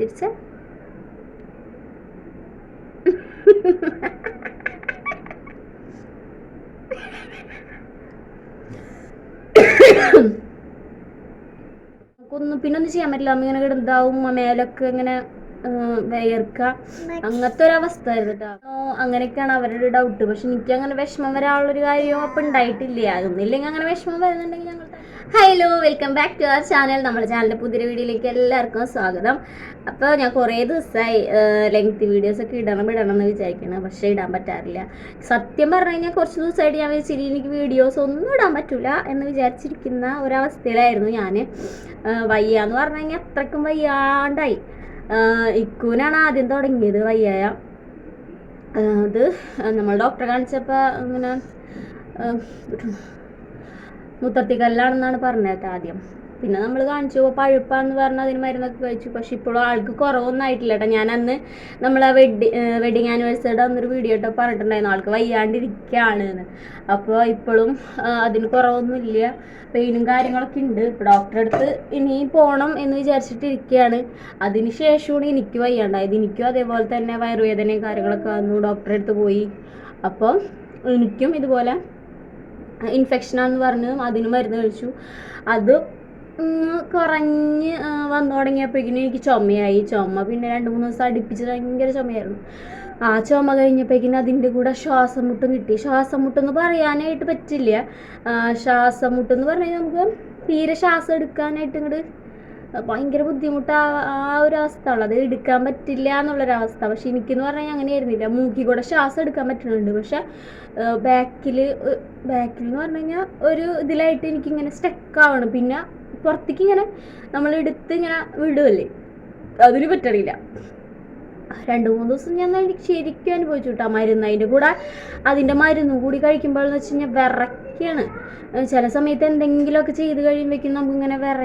തിരിച്ച? നമുക്കൊന്നും പിന്നെ ഒന്നും ചെയ്യാൻ പറ്റില്ല. അമ്മ ഇങ്ങനെ കിടന്നാവും മേലൊക്കെ ഇങ്ങനെ വിയർക്ക. അങ്ങനത്തെ ഒരു അവസ്ഥ ആയിരുന്നു അങ്ങനെയൊക്കെയാണ് അവരുടെ ഡൗട്ട് പക്ഷെ എനിക്ക് അങ്ങനെ വിഷമം വരാനുള്ളൊരു കാര്യം അപ്പൊ ഉണ്ടായിട്ടില്ല. അതൊന്നില്ലെങ്കിൽ അങ്ങനെ വിഷമം വരുന്നുണ്ടെങ്കിൽ ഞങ്ങൾ hello welcome back to our channel നമ്മുടെ ചാനലിന്റെ പുതിയ വീഡിയോയിലേക്ക് എല്ലാവർക്കും സ്വാഗതം. അപ്പോൾ ഞാൻ കുറേ ദിവസമായി ലെങ്ത് വീഡിയോസ് ഒക്കെ ഇടണം ഇടണം എന്ന് വിചാരിക്കണം. പക്ഷേ ഇടാൻ പറ്റാറില്ല. സത്യം പറഞ്ഞു കഴിഞ്ഞാൽ കുറച്ച് ദിവസമായിട്ട് ഞാൻ വിചാരിച്ചിട്ട് എനിക്ക് വീഡിയോസ് ഒന്നും ഇടാൻ പറ്റില്ല എന്ന് വിചാരിച്ചിരിക്കുന്ന ഒരവസ്ഥയിലായിരുന്നു ഞാൻ വയ്യ എന്ന് പറഞ്ഞു കഴിഞ്ഞാൽ അത്രക്കും വയ്യാണ്ടായി. ഇക്കൂനാണ് ആദ്യം തുടങ്ങിയത് വയ്യായ. അത് നമ്മൾ ഡോക്ടറെ കാണിച്ചപ്പോൾ ഇങ്ങനെ മുത്തത്തിക്കല്ലാണെന്നാണ് പറഞ്ഞത് ആദ്യം. പിന്നെ നമ്മൾ കാണിച്ചു പഴുപ്പാന്ന് പറഞ്ഞ് അതിന് മരുന്നൊക്കെ കഴിച്ചു. പക്ഷെ ഇപ്പോഴും ആൾക്ക് കുറവൊന്നും ആയിട്ടില്ല കേട്ടോ ഞാൻ അന്ന് നമ്മൾ ആ വെഡ്ഡി വെഡിങ് ആനിവേഴ്സറിയുടെ അന്നൊരു വീഡിയോ ഇട്ടോ പറഞ്ഞിട്ടുണ്ടായിരുന്നു. ആൾക്ക് വയ്യാണ്ടിരിക്കുകയാണ് എന്ന് അപ്പോൾ ഇപ്പോഴും അതിന് കുറവൊന്നുമില്ല. പെയിനും കാര്യങ്ങളൊക്കെ ഉണ്ട്. ഇപ്പോൾ ഡോക്ടറെ അടുത്ത് ഇനി പോകണം എന്ന് വിചാരിച്ചിട്ടിരിക്കുകയാണ് അതിന് ശേഷമാണ് എനിക്ക് വയ്യാണ്ടായത്. എനിക്കും അതേപോലെ തന്നെ വയറുവേദനയും കാര്യങ്ങളൊക്കെ വന്നു. ഡോക്ടറെ അടുത്ത് പോയി. അപ്പോൾ എനിക്കും ഇതുപോലെ ഇൻഫെക്ഷനാണെന്ന് പറഞ്ഞു അതിന് മരുന്ന് കഴിച്ചു. അത് കുറഞ്ഞ് വന്നു തുടങ്ങിയപ്പോഴേക്കിനും എനിക്ക് ചുമയായി. ചുമ പിന്നെ രണ്ട് മൂന്ന് ദിവസം അടുപ്പിച്ച് ഭയങ്കര ചുമയായിരുന്നു. ആ ചുമ കഴിഞ്ഞപ്പോഴേക്കിനും അതിന്റെ കൂടെ ശ്വാസം മുട്ടും കിട്ടി. ശ്വാസം മുട്ടെന്ന് പറയാനായിട്ട് പറ്റില്ല. ശ്വാസം മുട്ടെന്ന് പറഞ്ഞാൽ നമുക്ക് തീരെ ശ്വാസം എടുക്കാനായിട്ട് ഇങ്ങോട്ട് ഭയങ്കര ബുദ്ധിമുട്ട് ആ ഒരു അവസ്ഥ ഉള്ളത്. എടുക്കാൻ പറ്റില്ല എന്നുള്ളൊരവസ്ഥ പക്ഷെ എനിക്കെന്ന് പറഞ്ഞാൽ അങ്ങനെ ആയിരുന്നില്ല. മൂക്കി കൂടെ ശ്വാസം എടുക്കാൻ പറ്റുന്നുണ്ട്. പക്ഷെ ബാക്കിൽ ബാക്കിൽ എന്ന് പറഞ്ഞു കഴിഞ്ഞാൽ ഒരു ഇതിലായിട്ട് എനിക്കിങ്ങനെ സ്റ്റക്ക് ആവണം. പിന്നെ പുറത്തേക്ക് ഇങ്ങനെ നമ്മൾ എടുത്ത് ഇങ്ങനെ വിടുമല്ലേ അതിന് പറ്റണില്ല. രണ്ട് മൂന്ന് ദിവസം ഞാൻ ശരിക്കും അനുഭവിച്ചു കേട്ടോ മരുന്ന്. അതിന്റെ കൂടെ അതിന്റെ മരുന്നും കൂടി കഴിക്കുമ്പോഴെന്ന് വെച്ച് കഴിഞ്ഞാൽ വിറയ്ക്കാണ്. ചില സമയത്ത് എന്തെങ്കിലുമൊക്കെ ചെയ്ത് കഴിയുമ്പോഴേക്കും നമുക്കിങ്ങനെ വിറ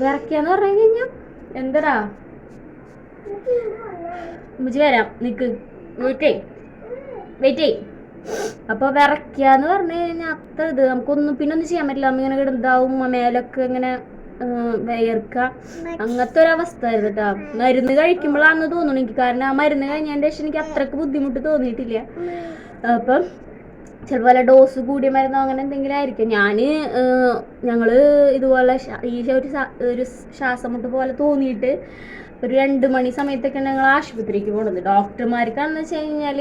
വിറയ്ക്കാന്ന് പറഞ്ഞു കഴിഞ്ഞാൽ എന്തടാ? മുജി വരാം നിക്ക്. വെയിറ്റേ വെയിറ്റേ അപ്പോൾ വിറയ്ക്കാന്ന് പറഞ്ഞു കഴിഞ്ഞാൽ അത്ര ഇത് നമുക്കൊന്നും പിന്നെ ഒന്നും ചെയ്യാൻ പറ്റില്ല. അമ്മ ഇങ്ങനെ കിടന്നാവും മേലൊക്കെ ഇങ്ങനെ വിയർക്ക. അങ്ങനത്തെ ഒരു അവസ്ഥ ആയിരുന്നു കേട്ടോ മരുന്ന് കഴിക്കുമ്പോഴാണെന്ന് തോന്നുന്നു എനിക്ക്. കാരണം ആ മരുന്ന് കഴിഞ്ഞതിന്റെ ശേഷം എനിക്ക് അത്രയ്ക്ക് ബുദ്ധിമുട്ട് തോന്നിയിട്ടില്ല. അപ്പം ചിലപ്പോൾ വല്ല ഡോസ് കൂടിയ മരുന്നോ അങ്ങനെ എന്തെങ്കിലും ആയിരിക്കും. ഞാൻ ഞങ്ങൾ ഇതുപോലെ ഈ ഒരു ഒരു ശ്വാസം പോലെ തോന്നിയിട്ട് ഒരു രണ്ട് മണി സമയത്തൊക്കെ ഞങ്ങൾ ആശുപത്രിക്ക് പോകുന്നത് ഡോക്ടർമാർക്കാണെന്ന് വെച്ച് കഴിഞ്ഞാൽ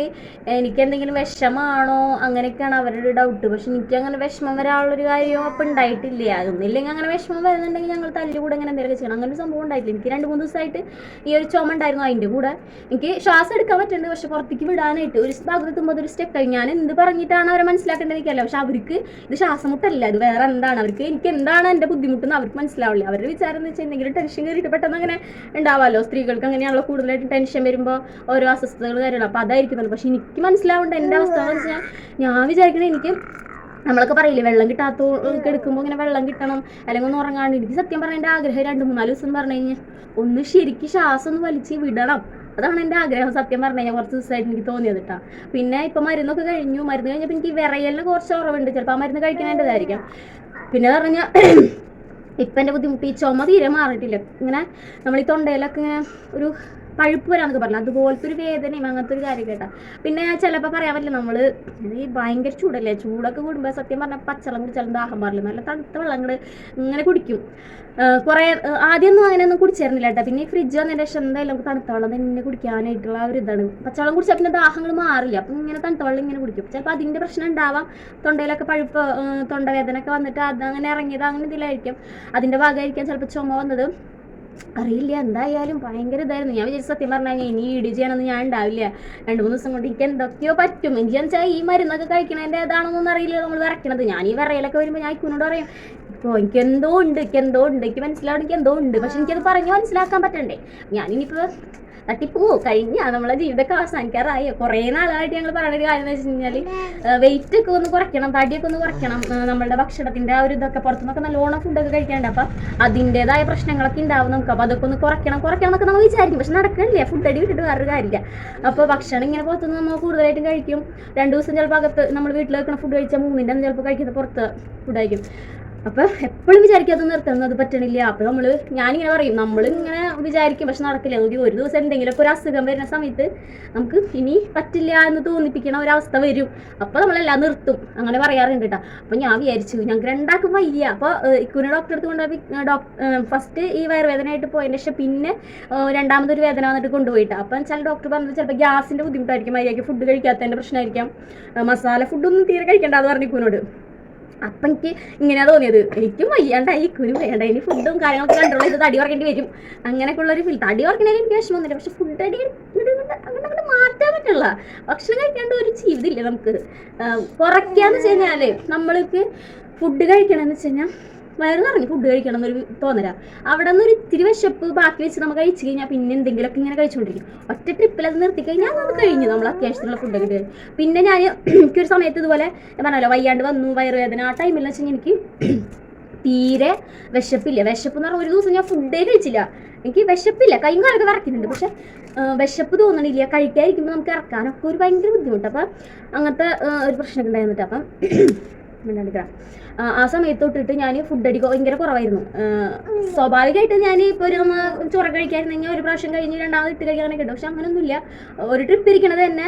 എനിക്ക് എന്തെങ്കിലും വിഷമാണോ അങ്ങനെയൊക്കെയാണ് അവരുടെ ഡൗട്ട് പക്ഷെ എനിക്ക് അങ്ങനെ വിഷമം വരാനുള്ളൊരു കാര്യം അപ്പം ഉണ്ടായിട്ടില്ല. അതൊന്നില്ലെങ്കിൽ അങ്ങനെ വിഷമം വരുന്നുണ്ടെങ്കിൽ ഞങ്ങൾ തല്ലിൽ കൂടെ അങ്ങനെ എന്തെങ്കിലും ചെയ്യണം. അങ്ങനെ ഒരു സംഭവം ഉണ്ടായിട്ടില്ല. എനിക്ക് രണ്ട് മൂന്ന് ദിവസമായിട്ട് ഈ ഒരു ചുമ ഉണ്ടായിരുന്നു അതിന്റെ കൂടെ. എനിക്ക് ശ്വാസം എടുക്കാൻ പറ്റുന്നുണ്ട്. പക്ഷെ പുറത്തേക്ക് വിടാനായിട്ട് ഒരു ഭാഗത്ത് എത്തുമ്പോൾ ഒരു സ്റ്റെക്കായി ഞാൻ എന്ത് പറഞ്ഞിട്ടാണ് അവരെ മനസ്സിലാക്കേണ്ടത് എനിക്കല്ല പക്ഷെ അവർക്ക് ഇത് ശ്വാസം മുട്ടല്ല. ഇത് വേറെ എന്താണ്? അവർക്ക് എനിക്ക് എന്താണ് എന്റെ ബുദ്ധിമുട്ടെന്ന് അവർക്ക് മനസ്സിലാവില്ല. അവരുടെ വിചാരം എന്ന് വെച്ചാൽ എന്തെങ്കിലും ടെൻഷൻ കയറിയിട്ട് പെട്ടെന്ന് അങ്ങനെ ഉണ്ടാവാം. അറിയാമല്ലോ സ്ത്രീകൾക്ക് അങ്ങനെയാണല്ലോ കൂടുതലായിട്ട് ടെൻഷൻ വരുമ്പോൾ ഓരോ അസ്വസ്ഥതകൾ കാര്യങ്ങൾ അപ്പോൾ അതായിരിക്കുമല്ലോ പക്ഷെ എനിക്ക് മനസ്സിലാവേണ്ട എന്റെ അവസ്ഥ എന്ന് വെച്ചാൽ ഞാൻ വിചാരിക്കണേ എനിക്ക് നമ്മളൊക്കെ പറയില്ലേ വെള്ളം കിട്ടാത്ത എടുക്കുമ്പോൾ ഇങ്ങനെ വെള്ളം കിട്ടണം അല്ലെങ്കിൽ ഒന്ന് ഉറങ്ങാണ്ട്. എനിക്ക് സത്യം പറഞ്ഞ എന്റെ ആഗ്രഹം രണ്ട് മൂന്നാൽ ദിവസം പറഞ്ഞു കഴിഞ്ഞാൽ ഒന്ന് ശരിക്കും ശ്വാസം ഒന്ന് വലിച്ച് വിടണം. അതാണ് എന്റെ ആഗ്രഹം. സത്യം പറഞ്ഞു കഴിഞ്ഞാൽ കുറച്ച് ദിവസമായിട്ട് എനിക്ക് തോന്നിയത് കേട്ടോ പിന്നെ ഇപ്പം മരുന്നൊക്കെ കഴിഞ്ഞു. മരുന്ന് കഴിഞ്ഞപ്പോൾ എനിക്ക് വിറയലിന് കുറച്ച് കുറവുണ്ട് ചിലപ്പോൾ ആ മരുന്ന് കഴിക്കുന്നതിന്റെതായിരിക്കും പിന്നെ പറഞ്ഞാൽ ഇപ്പം എന്റെ ബുദ്ധിമുട്ട് ഈ ചുമ തീരെ മാറിയിട്ടില്ല. ഇങ്ങനെ നമ്മൾ ഈ തൊണ്ടയിലൊക്കെ ഇങ്ങനെ ഒരു പഴുപ്പ് വരാന്നൊക്കെ പറഞ്ഞു അതുപോലത്തെ ഒരു വേദനയും അങ്ങനത്തെ ഒരു കാര്യം കേട്ടാ. പിന്നെ ചിലപ്പോൾ പറയാൻ പറ്റില്ല ഈ ഭയങ്കര ചൂടല്ലേ? ചൂടൊക്കെ കൂടുമ്പോൾ സത്യം പറഞ്ഞാൽ പച്ചവെള്ളം കുടിച്ചാലും ദാഹം പാടില്ല. നല്ല തണുത്ത വെള്ളം കൂടെ ഇങ്ങനെ കുടിക്കും. കുറേ ആദ്യമൊന്നും അങ്ങനെയൊന്നും കുടിച്ചിരുന്നില്ല കേട്ടോ. പിന്നെ ഈ ഫ്രിഡ്ജ് വന്നതിന് ശേഷം എന്തായാലും തണുത്ത വെള്ളം തന്നെ കുടിക്കാനായിട്ടുള്ള ഒരു ഇതാണ്. പച്ചവെള്ളം കുടിച്ചാൽ പിന്നെ ദാഹങ്ങൾ മാറില്ല. അപ്പം ഇങ്ങനെ തണുത്ത വെള്ളം ഇങ്ങനെ കുടിക്കും. ചിലപ്പോൾ അതിന്റെ പ്രശ്നം ഉണ്ടാവാം തൊണ്ടയിലൊക്കെ പഴുപ്പ് തൊണ്ടവേദന ഒക്കെ വന്നിട്ട് അത് അങ്ങനെ ഇറങ്ങിയത് അങ്ങനെ ഇതിലായിരിക്കും. അതിന്റെ ഭാഗമായിരിക്കാം ചിലപ്പോൾ ചുമ വന്നത്. അറിയില്ല. എന്തായാലും ഭയങ്കര ഇതായിരുന്നു. ഞാൻ വിചാരിച്ചു സത്യം പറഞ്ഞാൽ ഇനി ഇടി ചെയ്യാനൊന്നും ഞാൻ ഉണ്ടാവില്ല. രണ്ട് മൂന്ന് ദിവസം കൊണ്ട് എനിക്ക് എന്തൊക്കെയോ പറ്റും. എനിക്ക് വെച്ചാൽ ഈ മരുന്നൊക്കെ കഴിക്കണതിന്റെ ഏതാണെന്നൊന്നും അറിയില്ല. നമ്മൾ വിറയ്ക്കണത്. ഞാൻ ഈ വിറയിലൊക്കെ വരുമ്പോൾ ഞാൻ ഇക്കുനോട് പറയും ഇപ്പോൾ എനിക്ക് എന്തോ ഉണ്ട് എനിക്ക് എന്തോ ഉണ്ട്. എനിക്ക് മനസ്സിലാവും എനിക്ക് എന്തോ ഉണ്ട്. പക്ഷെ എനിക്കത് പറഞ്ഞ് മനസ്സിലാക്കാൻ പറ്റണ്ടേ? ഞാനിനിപ്പോൾ തട്ടിപ്പോ. കഴിഞ്ഞ നമ്മളെ ജീവിതമൊക്കെ അവസാനിക്കാറായി. കുറേ നാളായിട്ട് ഞങ്ങൾ പറയുന്ന ഒരു കാര്യം എന്ന് വെയിറ്റ് ഒക്കെ ഒന്ന് കുറയ്ക്കണം തടിയൊക്കെ ഒന്ന് കുറയ്ക്കണം. നമ്മളുടെ ഭക്ഷണത്തിന്റെ ആ ഒരു ഇതൊക്കെ പുറത്തുനിന്നൊക്കെ നല്ലോണം ഫുഡൊക്കെ കഴിക്കാണ്ട്. അപ്പം അതിന്റെതായ പ്രശ്നങ്ങളൊക്കെ ഉണ്ടാവും നമുക്ക്. അപ്പോൾ അതൊക്കെ ഒന്ന് കുറയ്ക്കണം കുറയ്ക്കണം എന്നൊക്കെ നമ്മൾ വിചാരിക്കും. പക്ഷെ നടക്കണില്ല. ഫുഡ് അടി വിട്ടിട്ട് വേറൊരു കാര്യമില്ല. അപ്പോൾ ഭക്ഷണം ഇങ്ങനെ പുറത്തുനിന്ന് നമ്മൾ കൂടുതലായിട്ടും കഴിക്കും. രണ്ട് ദിവസം ചിലപ്പോൾ അകത്ത് നമ്മൾ വീട്ടിൽ വെക്കുന്ന ഫുഡ് കഴിച്ചാൽ മൂന്നിന്റെ ചിലപ്പോൾ കഴിക്കുന്നത് പുറത്ത് ഫുഡ് കഴിക്കും. അപ്പം എപ്പോഴും വിചാരിക്കും അത് നിർത്തുന്നത് പറ്റണില്ല. അപ്പോൾ നമ്മൾ ഞാനിങ്ങനെ പറയും നമ്മൾ ഇങ്ങനെ വിചാരിക്കും പക്ഷെ നടക്കില്ല. ഒരു ഒരു ദിവസം എന്തെങ്കിലുമൊക്കെ ഒരു അസുഖം വരുന്ന സമയത്ത് നമുക്ക് ഇനി പറ്റില്ല എന്ന് തോന്നിപ്പിക്കണ ഒരവസ്ഥ വരും. അപ്പോൾ നമ്മളെല്ലാം നിർത്തും. അങ്ങനെ പറയാറുണ്ട് കേട്ടോ. അപ്പം ഞാൻ വിചാരിച്ചു ഞങ്ങൾക്ക് രണ്ടാക്കും വയ്യ. അപ്പോൾ ഇക്കുനെ ഡോക്ടറെ അടുത്ത് കൊണ്ടുപോയി ഫസ്റ്റ് ഈ വയറുവേദനയായിട്ട് പോയതിന് ശേഷം പിന്നെ രണ്ടാമതൊരു വേദന വന്നിട്ട് കൊണ്ടുപോയിട്ട്. അപ്പം ചില ഡോക്ടർ പറഞ്ഞത് ചിലപ്പോൾ ഗ്യാസിന്റെ ബുദ്ധിമുട്ടായിരിക്കും. മര്യാദയ്ക്ക് ഫുഡ് കഴിക്കാത്തതിന്റെ പ്രശ്നമായിരിക്കാം മസാല ഫുഡൊന്നും തീരെ കഴിക്കണ്ടെന്ന് പറഞ്ഞു ഇക്കുനോട് അപ്പം എനിക്ക് ഇങ്ങനെയാണ് തോന്നിയത്. എനിക്കും വയ്യാണ്ടായി കുരു വേണ്ട ഇനി ഫുഡും കാര്യങ്ങളൊക്കെ കണ്ട്രോൾ ചെയ്ത് തടി ഉറക്കേണ്ടി വരും. അങ്ങനെയൊക്കെ ഉള്ളൊരു ഫീൽ തടി ഉറക്കണേലും എനിക്ക് വിഷമം ഒന്നുമില്ല പക്ഷെ ഫുഡ് അടി അങ്ങനെ അങ്ങോട്ട് മാറ്റാൻ പറ്റില്ല ഭക്ഷണം കഴിക്കാണ്ട് ഒരു ജീവിതമില്ല നമുക്ക്. കുറയ്ക്കാന്ന് വെച്ച് കഴിഞ്ഞാൽ നമ്മൾക്ക് ഫുഡ് കഴിക്കണമെന്ന് വെച്ച് കഴിഞ്ഞാൽ വയറ് നിറഞ്ഞ് ഫുഡ് കഴിക്കണം എന്നൊരു തോന്നല. അവിടെ നിന്ന് ഒരു ഇത്തിരി വിശപ്പ് ബാക്കി വെച്ച് നമ്മൾ കഴിച്ചു കഴിഞ്ഞാൽ പിന്നെ എന്തെങ്കിലുമൊക്കെ ഇങ്ങനെ കഴിച്ചുകൊണ്ടിരിക്കും ഒറ്റ ട്രിപ്പിൽ അത് നിർത്തി കഴിഞ്ഞാൽ അത് കഴിഞ്ഞു നമ്മൾ അത്യാവശ്യത്തിനുള്ള ഫുഡ് കഴിക്കും. പിന്നെ ഞാൻ എനിക്കൊരു സമയത്ത് ഇതുപോലെ പറഞ്ഞല്ലോ വയ്യാണ്ട് വന്നു വയറുവേദന ആ ടൈമിൽ വെച്ചാൽ എനിക്ക് തീരെ വിശപ്പില്ല. വിശപ്പ് എന്ന് പറഞ്ഞാൽ ഒരു ദിവസം ഞാൻ ഫുഡേ കഴിച്ചില്ല. എനിക്ക് വിശപ്പില്ല. കൈയും കാലൊക്കെ വിറക്കുന്നുണ്ട് പക്ഷെ വിശപ്പ് തോന്നണില്ല. കഴിക്കാതിരിക്കുമ്പോൾ നമുക്ക് ഇറക്കാനൊക്കെ ഒരു ഭയങ്കര ബുദ്ധിമുട്ട്. അപ്പം അങ്ങനത്തെ ഒരു പ്രശ്നമൊക്കെ ഉണ്ടായിരുന്നിട്ട് അപ്പം മിണ്ടാണ്ടിരിക്കണം. ആ, സമയത്ത് തൊട്ടിട്ട് ഞാൻ ഫുഡ് അടി ഭയങ്കര കുറവായിരുന്നു. സ്വാഭാവികമായിട്ട് ഞാൻ ഇപ്പോൾ ഒരു ഒന്ന് ചോറ് കഴിക്കായിരുന്നെങ്കിൽ ഒരു പ്രാവശ്യം കഴിഞ്ഞ് രണ്ടാമത് ഇട്ട് കഴിക്കാനൊക്കെ ഉണ്ട് പക്ഷെ അങ്ങനെയൊന്നുമില്ല ഒരു ട്രിപ്പ് ഇരിക്കണത് തന്നെ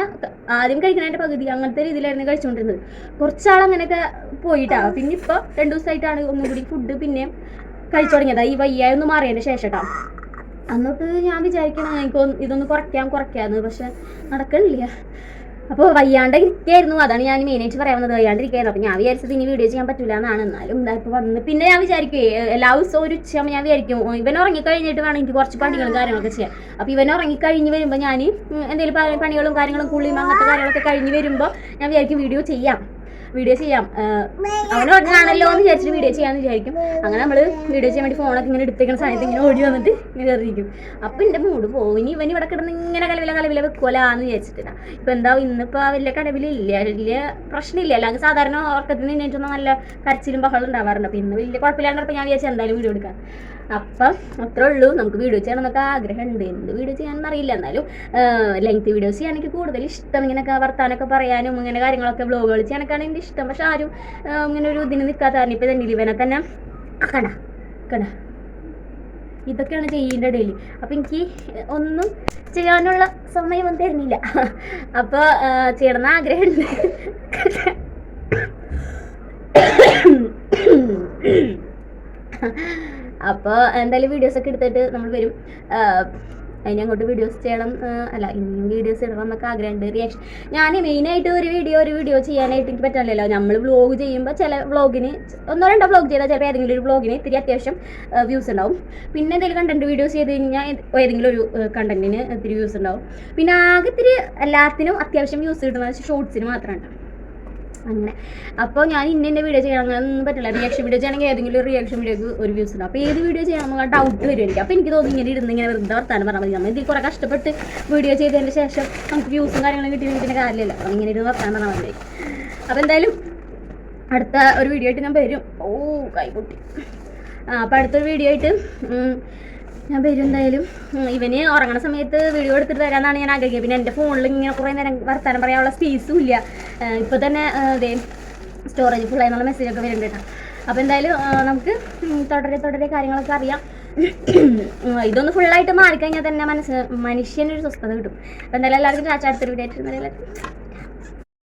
ആദ്യം കഴിക്കണതിന്റെ പകുതി അങ്ങനത്തെ രീതിയിലായിരുന്നു കഴിച്ചുകൊണ്ടിരുന്നത് കുറച്ചാൾ അങ്ങനെയൊക്കെ പോയിട്ടാ. പിന്നെ ഇപ്പോൾ രണ്ട് ദിവസമായിട്ടാണ് ഒന്നും കൂടി ഫുഡ് പിന്നെ കഴിച്ചു തുടങ്ങിയത്. ഈ വയ്യായ ഒന്ന് മാറിയതിന്റെ ശേഷം കേട്ടോ അന്നോട്ട് ഞാൻ വിചാരിക്കണം എനിക്ക് ഇതൊന്ന് കുറയ്ക്കാം കുറയ്ക്കാന്ന്. പക്ഷെ നടക്കണില്ല. അപ്പോൾ വയ്യാണ്ട് ഇരിക്കായിരുന്നു അതാണ് ഞാൻ മെയിനായിട്ട് പറയാവുന്നത് വയ്യാണ്ടിരിക്കായിരുന്നു. അപ്പോൾ ഞാൻ വിചാരിച്ചത് ഇനി വീഡിയോ ചെയ്യാൻ പറ്റില്ല എന്നാണ്. എന്നാലും ഇപ്പൊ വന്ന് പിന്നെ ഞാൻ വിചാരിക്കും എല്ലാ ദിവസവും ഒരു ഉച്ചയാകുമ്പോൾ ഞാൻ വിചാരിക്കും ഇവൻ ഉറങ്ങിക്കഴിഞ്ഞിട്ട് വേണം എനിക്ക് കുറച്ച് പണികളും കാര്യങ്ങളൊക്കെ ചെയ്യാം അപ്പോൾ ഇവൻ ഉറങ്ങിക്കഴിഞ്ഞ് വരുമ്പോൾ ഞാൻ എന്തെങ്കിലും പണികളും കാര്യങ്ങളും കുളിയും അങ്ങനത്തെ കാര്യങ്ങളൊക്കെ കഴിഞ്ഞ് വരുമ്പോൾ ഞാൻ വിചാരിക്കും വീഡിയോ ചെയ്യാം. വീഡിയോ ചെയ്യാം. അവൻ ഉടനാണല്ലോ എന്ന് വിചാരിച്ചിട്ട് വീഡിയോ ചെയ്യാമെന്ന് വിചാരിക്കും. അങ്ങനെ നമ്മൾ വീഡിയോ ചെയ്യാൻ വേണ്ടി ഫോണൊക്കെ ഇങ്ങനെ എടുത്തേക്കുന്ന സമയത്ത് ഇങ്ങനെ ഓടി വന്നിട്ട് ഇങ്ങനെ കയറിയിരിക്കും. അപ്പം എന്റെ മൂഡ് പോകും ഇനി ഇവൻ ഇവിടെ കിടന്ന് ഇങ്ങനെ കലവില കലവില വെക്കോലാന്ന് വിചാരിച്ചിട്ടാണ് ഇപ്പം എന്താ ഇന്നിപ്പോൾ വലിയ കടവിലില്ല. വലിയ പ്രശ്നമില്ല. അല്ലെങ്കിൽ സാധാരണ ഉറക്കത്തിന് നിന്നിട്ടൊന്നും നല്ല കരച്ചിലും ബഹളം ഉണ്ടാവാറുണ്ട്. അപ്പം ഇന്ന് വലിയ കുഴപ്പമില്ലാണ്ടപ്പോൾ ഞാൻ വിചാരിച്ചു എന്തായാലും വീഡിയോ എടുക്കാം. അപ്പം അത്രേ ഉള്ളൂ. നമുക്ക് വീഡിയോ ചെയ്യണം എന്നൊക്കെ ആഗ്രഹമുണ്ട്. എന്ത് വീഡിയോ ചെയ്യാനൊന്നും അറിയില്ല. എന്നാലും ലെങ്ത് വീഡിയോസ് ചെയ്യാൻ എനിക്ക് കൂടുതൽ ഇഷ്ടം ഇങ്ങനെയൊക്കെ വർത്താനൊക്കെ പറയാനും ഇങ്ങനെ കാര്യങ്ങളൊക്കെ വ്ലോഗുകൾ ചെയ്യാനൊക്കെയാണ് എനിക്ക് ഇഷ്ടം. പക്ഷെ ആരും ഇങ്ങനെ ഒരു ഇതിന് നിൽക്കാത്ത കാരണം ഇപ്പം തന്നെ ഇവനെ തന്നെ കട കട. ഇതൊക്കെയാണ് ചെയ്യേണ്ട ഡെയിലി അപ്പം എനിക്ക് ഒന്നും ചെയ്യാനുള്ള സമയം തരുന്നില്ല. അപ്പോൾ ചെയ്യണമെന്ന് ആഗ്രഹമുണ്ട്. അപ്പോൾ എന്തായാലും വീഡിയോസൊക്കെ എടുത്തിട്ട് നമ്മൾ വരും. അതിന് അങ്ങോട്ട് വീഡിയോസ് ചെയ്യണം. അല്ല ഇനിയും വീഡിയോസ് ഇടണം എന്നൊക്കെ ആഗ്രഹമുണ്ട്. റിയാക്ഷൻ ഞാൻ മെയിനായിട്ട് ഒരു വീഡിയോ ഒരു വീഡിയോ ചെയ്യാനായിട്ട് എനിക്ക് പറ്റില്ലല്ലോ നമ്മൾ വ്ലോഗ് ചെയ്യുമ്പോൾ ചില വ്ലോഗിന് ഒന്നോ രണ്ടോ വ്ലോഗ് ചെയ്താൽ ചിലപ്പോൾ ഏതെങ്കിലും ഒരു വ്ലോഗിന് ഇത്തിരി അത്യാവശ്യം വ്യൂസ് ഉണ്ടാവും. പിന്നെ എന്തെങ്കിലും കണ്ടന്റ് വീഡിയോസ് ചെയ്ത് കഴിഞ്ഞാൽ ഏതെങ്കിലും ഒരു കണ്ടന്റിന് ഇത്തിരി വ്യൂസ് ഉണ്ടാവും. പിന്നെ ആകെ ഇത്തിരി എല്ലാത്തിനും അത്യാവശ്യം വ്യൂസ് കിട്ടുന്നത് ഷോർട്സിന് മാത്രമാണ് അങ്ങനെ. അപ്പോൾ ഞാൻ ഇന്ന ഇന്ന വീഡിയോ ചെയ്യണം അങ്ങനെയൊന്നും പറ്റില്ല. റിയാക്ഷൻ വീഡിയോ ചെയ്യണമെങ്കിൽ ഏതെങ്കിലും റിയാക്ഷൻ വീഡിയോക്ക് ഒരു വ്യൂസ് ഉണ്ട്. അപ്പോൾ ഏത് വീഡിയോ ചെയ്യണം എന്നുള്ള ഡൗട്ട് വരും എനിക്ക്. അപ്പോൾ എനിക്ക് തോന്നി ഇങ്ങനെ ഇരുന്ന് ഇങ്ങനെ വെറുതെ വർത്താനം പറഞ്ഞാൽ മതി. നമ്മൾ ഇതിൽ കുറേ കഷ്ടപ്പെട്ട് വീഡിയോ ചെയ്തതിന് ശേഷം നമുക്ക് വ്യൂസും കാര്യങ്ങളും കിട്ടിയെങ്കിൽ പിന്നെ കാര്യമില്ല. ഇങ്ങനെ ഇരുന്ന് വർത്താനം പറഞ്ഞാൽ മതി. അപ്പോൾ എന്തായാലും അടുത്ത ഒരു വീഡിയോ ആയിട്ട് ഞാൻ വരും. ഓ കൈപൊട്ടി. അപ്പോൾ അടുത്തൊരു വീഡിയോ ആയിട്ട് ഞാൻ വരും എന്തായാലും. ഇവന് ഉറങ്ങണ സമയത്ത് വീഡിയോ എടുത്തിട്ട് തരാമെന്നാണ് ഞാൻ ആഗ്രഹിക്കുക പിന്നെ എന്റെ ഫോണിൽ ഇങ്ങനെ കുറേ നേരം വർത്താനം പറയാനുള്ള സ്പേസും ഇല്ല. ഇപ്പോൾ തന്നെ ഇതേ സ്റ്റോറേജ് ഫുൾ ആയി എന്നുള്ള മെസ്സേജൊക്കെ വരുന്നുണ്ട് കേട്ടോ. അപ്പോൾ എന്തായാലും നമുക്ക് തുടരെ തുടരെ കാര്യങ്ങളൊക്കെ അറിയാം. ഇതൊന്ന് ഫുള്ളായിട്ട് മാറിക്കഴിഞ്ഞാൽ തന്നെ മനസ്സ് മനുഷ്യനൊരു സ്വസ്ഥത കിട്ടും. അപ്പോൾ എന്തായാലും എല്ലാവർക്കും ചാച്ചാടുത്തൊരു വീഡിയോ ആയിട്ട്